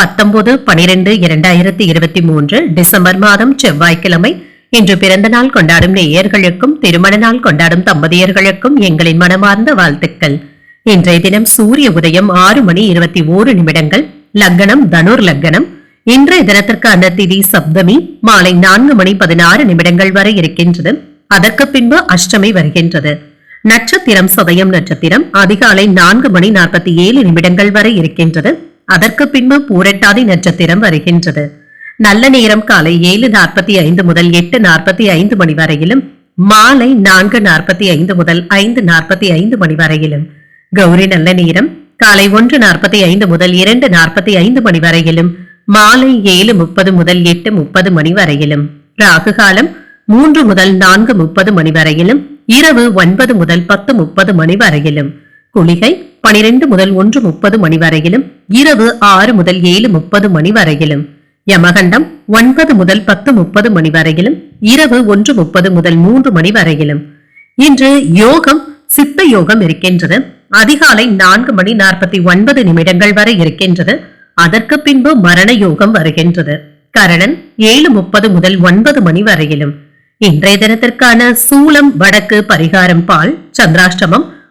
பத்தொன்பது பனிரெண்டு இரண்டாயிரத்தி இருபத்தி மூன்று டிசம்பர் மாதம் செவ்வாய்க்கிழமை. இன்று பிறந்த நாள் கொண்டாடும் நேயர்களுக்கும் திருமண நாள் கொண்டாடும் தம்பதியர்களுக்கும் எங்களின் மனமார்ந்த வாழ்த்துக்கள். இன்றைய தினம் சூரிய உதயம் ஆறு மணி இருபத்தி ஓரு நிமிடங்கள். லக்னம் தனுர் லக்னம் இன்றைய தினத்திற்கான திதி சப்தமி. மாலை நான்கு மணி பதினாறு நிமிடங்கள் வரை இருக்கின்றது. அதற்கு பின்பு அஷ்டமி வருகின்றது. நட்சத்திரம் சதயம் நட்சத்திரம். அதிகாலை நான்கு மணி நாற்பத்தி ஏழு நிமிடங்கள் வரை இருக்கின்றது. அதற்கு பின்பு பூரட்டாதி நட்சத்திரம் வருகின்றது. நல்ல நேரம் காலை ஏழு நாற்பத்தி ஐந்து முதல் எட்டு நாற்பத்தி ஐந்து மணி வரையிலும் மாலை நான்கு நாற்பத்தி ஐந்து முதல் ஐந்து நாற்பத்தி ஐந்து மணி வரையிலும். கௌரி நல்ல நேரம் காலை ஒன்று நாற்பத்தி ஐந்து முதல் இரண்டு நாற்பத்தி ஐந்து மணி வரையிலும் மாலை ஏழு முப்பது முதல் எட்டு முப்பது மணி வரையிலும். ராகு காலம் மூன்று முதல் நான்கு முப்பது மணி வரையிலும் இரவு ஒன்பது முதல் பத்து முப்பது மணி வரையிலும். குளிகை பனிரெண்டு முதல் ஒன்று முப்பது மணி வரையிலும் இரவு ஆறு முதல் ஏழு முப்பது மணி வரையிலும் யமகண்டம் ஒன்பது முதல் பத்து முப்பது மணி வரையிலும் இரவு ஒன்று முப்பது முதல் மூன்று மணி வரையிலும். இன்று யோகம் சித்த யோகம் இருக்கின்றது. அதிகாலை நான்கு மணி நாற்பத்தி ஒன்பது நிமிடங்கள் வரை இருக்கின்றது. அதற்கு பின்பு மரண யோகம் வருகின்றது. கரணன் ஏழு முப்பது முதல் ஒன்பது மணி வரையிலும். இன்றைய தினத்திற்கான சூலம் வடக்கு பரிகாரம் பால் சந்திராஷ்டமம்